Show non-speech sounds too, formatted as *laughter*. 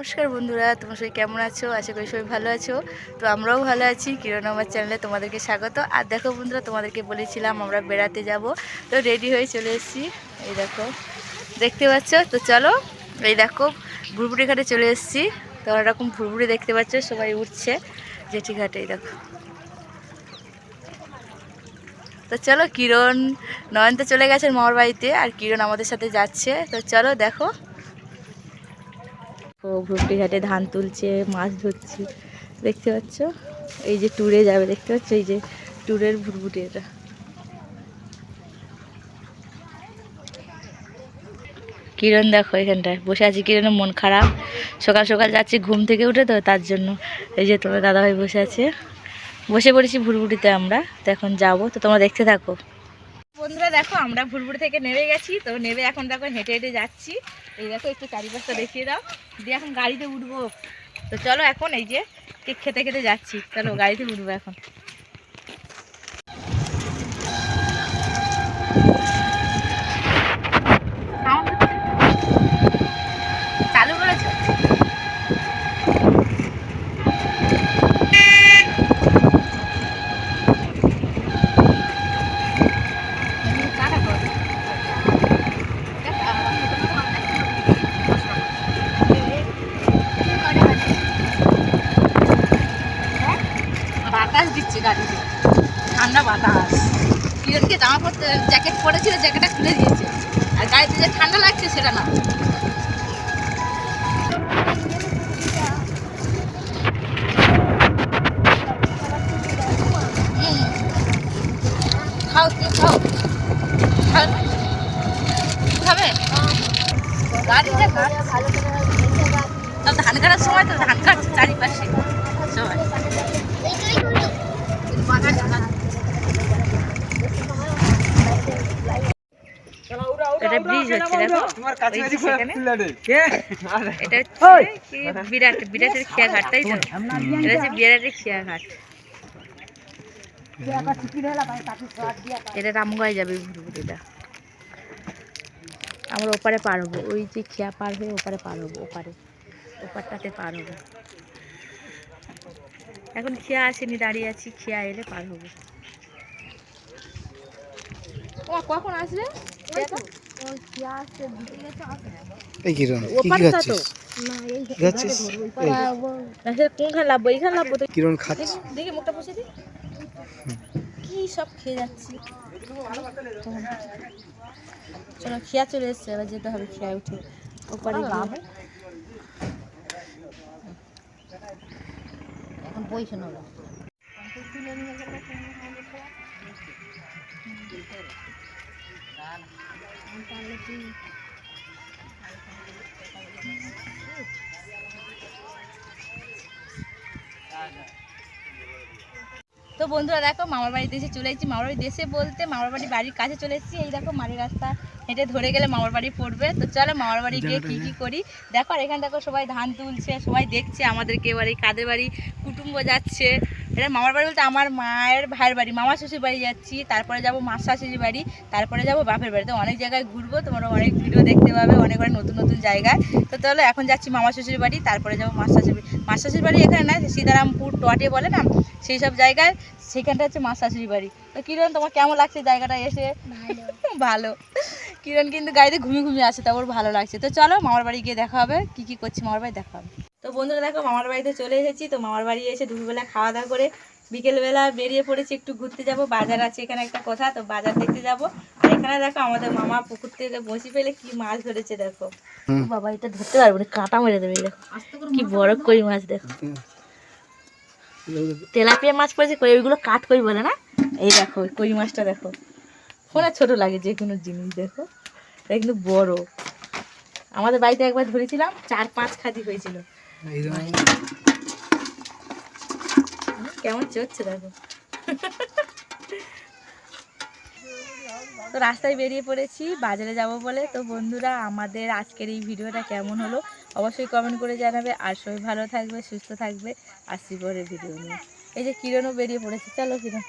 নমস্কার বন্ধুরা, তোমার সবাই কেমন আছো? আশা করি সবাই ভালো আছো। তো আমরাও ভালো আছি। কিরণ আমার চ্যানেলে তোমাদেরকে স্বাগত। আর দেখো বন্ধুরা, তোমাদেরকে বলেছিলাম আমরা বেড়াতে যাব। তো রেডি হয়ে চলে এসেছি। এই দেখো, দেখতে পাচ্ছ? তো চলো, এই দেখো, ভুরভুরি ঘাটে চলে এসেছি। তো এরকম ভুরভুরি দেখতে পাচ্ছ, সবাই উঠছে জেঠি ঘাটে, এই দেখো। তো চলো, কিরণ নয়ন তো চলে গেছেন মামার বাড়িতে, আর কিরণ আমাদের সাথে যাচ্ছে। তো চলো, দেখো। ও ভুট্টি ঘাটে ধান তুলছে, মাছ ধরছি, দেখতে পাচ্ছ? এই যে ট্যুরে যাবে, দেখতে পাচ্ছ? এই যে ট্যুরের ভুটভুটি এটা। কিরণ দেখো এখানটায়, বসে আছি কিরণের মন খারাপ। সকাল সকাল যাচ্ছি ঘুম থেকে উঠে তো, তার জন্য এই যে তোমার দাদাভাই বসে আছে। বসে পড়েছি ভুরভুটিতে আমরা, তো এখন যাব, তো তোমরা দেখতে থাকো। বন্ধুরা দেখো, আমরা ভুরভুর থেকে নেমে গেছি। তো নেমে এখন দেখো হেঁটে হেঁটে যাচ্ছি। এই দেখো, একটু চারিপাশটা দেখিয়ে দাও। দিয়ে এখন গাড়িতে উঠবো। তো চলো এখন এই যে কেক খেতে খেতে যাচ্ছি। চলো গাড়িতে উঠবো এখন চালু করেছ কাটা করো বাতাস দিচ্ছে গাড়িতে ঠান্ডা বাতাস। কিরণকে জামা পরতে জ্যাকেট পরেছিল জ্যাকেটটা খুলে দিয়েছে। আর গাড়িতে যে ঠান্ডা লাগছে, সেটা না। খাও, তুমি খাও? খাবে? গাড়িতে কাট ধান কাটার সময় তো ধান কাটছে চারিপাশে। সবাই। এটা ব্রিজ হচ্ছে দেখো? এটা হচ্ছে বিরাট বিরাটের খেয়া তাই তো? এটা হচ্ছে বিরাটের খেয়া এটা রামগয় যাবে আমরা ওপারে পার হব। ওই যে খেয়া পার হয়ে ওপারে পার হব ওপারে। ওপারটাতে পার হব। এখন খেয়া আসেনি দাঁড়িয়ে আছি খেয়া এলে পার হব। ও কখন আসবে? এই কি খাচ্ছিস? খাচ্ছিস কোনখানে লাভবো এইখানে লাভবো তো কিরণ খাচ্ছিস? দেখি দেখি মুখটা দি কি সব খেয়ে যাচ্ছি। চলো খেয়া চলে এসছে এবার যেতে হবে খেয়া উঠে। ওপারে গিয়ে। এখন বইছে তো বন্ধুরা দেখো মামার বাড়ির দেশে চলে এসেছি। মামার বাড়ি দেশে বলতে মামার বাড়ি বাড়ির কাছে চলে এসেছি। এই দেখো মাটির রাস্তা হেঁটে ধরে গেলে মামার বাড়ি পড়বে। তো চলো মামার বাড়ি গিয়ে কী কী করি? দেখো আর এখানে দেখো সবাই ধান তুলছে সবাই দেখছে আমাদেরকে। এবার কাদের বাড়ি কুটুম্ব যাচ্ছে। এটা মামার বাড়ি বলতে আমার মায়ের ভাইয়ের বাড়ি মামা শ্বশুর বাড়ি যাচ্ছি তারপরে যাব মার শাশুড়ির বাড়ি তারপরে যাব বাপের বাড়ি তো অনেক জায়গায় ঘুরবো তোমরা অনেক ভিডিও দেখতে পাবে অনেক অনেক নতুন নতুন জায়গায়। তো তাহলে এখন যাচ্ছি মামা শ্বশুর বাড়ি তারপরে যাব মার শাশুড়ি মার শাশুড়ির বাড়ি এখানে না সীতারামপুর টটে বলে না সেই সব জায়গায় সেখানটা হচ্ছে মার শাশুড়ি বাড়ি। তো কিরণ তোমার কেমন লাগছে জায়গাটা এসে? *laughs* ভালো। কিরণ কিন্তু গাড়িতে ঘুমিয়ে ঘুমিয়ে আসে তা ওর ভালো লাগছে। তো চলো মামার বাড়ি গিয়ে দেখা হবে কী কী করছি মামার বাড়ি দেখা হবে। তো বন্ধুরা দেখো মামার বাড়িতে চলে এসেছি। তো মামার বাড়ি এসে দুপুরবেলা খাওয়া দাওয়া করে বিকেলবেলা বেরিয়ে পড়েছি একটু ঘুরতে যাব। বাজার আছে এখানে একটা কথা তো বাজার দেখতে যাব। আর এখানে দেখো আমাদের মামা পুকুর থেকে বসি পেলে কি মাছ ধরেছে দেখো। বাবা এটা ধরতে পারব না কাঁটা মেরে দেবে দেখো। কি বড় কই মাছ দেখো। তেলাপিয়া মাছ পড়েছে কই ওইগুলো কাঠ কই বলে না? এই দেখো কই মাছটা দেখো। ফোনে ছোট লাগে যে কোনো জিনিস দেখো। এটা কিন্তু বড়। আমাদের বাড়িতে একবার ধরেছিলাম চার পাঁচ খাদি হয়েছিল। কেমন চড়ছে দেখো। তো রাস্তায় বেরিয়ে পড়েছি, বাজারে যাব বলে। তো বন্ধুরা, আমাদের আজকের এই ভিডিওটা কেমন হলো অবশ্যই কমেন্ট করে জানাবে। আর সবাই ভালো থাকবে, সুস্থ থাকবে। আসছি পরে ভিডিও নিয়ে। এই যে কিরণও বেরিয়ে পড়েছে। চলো কিরণ।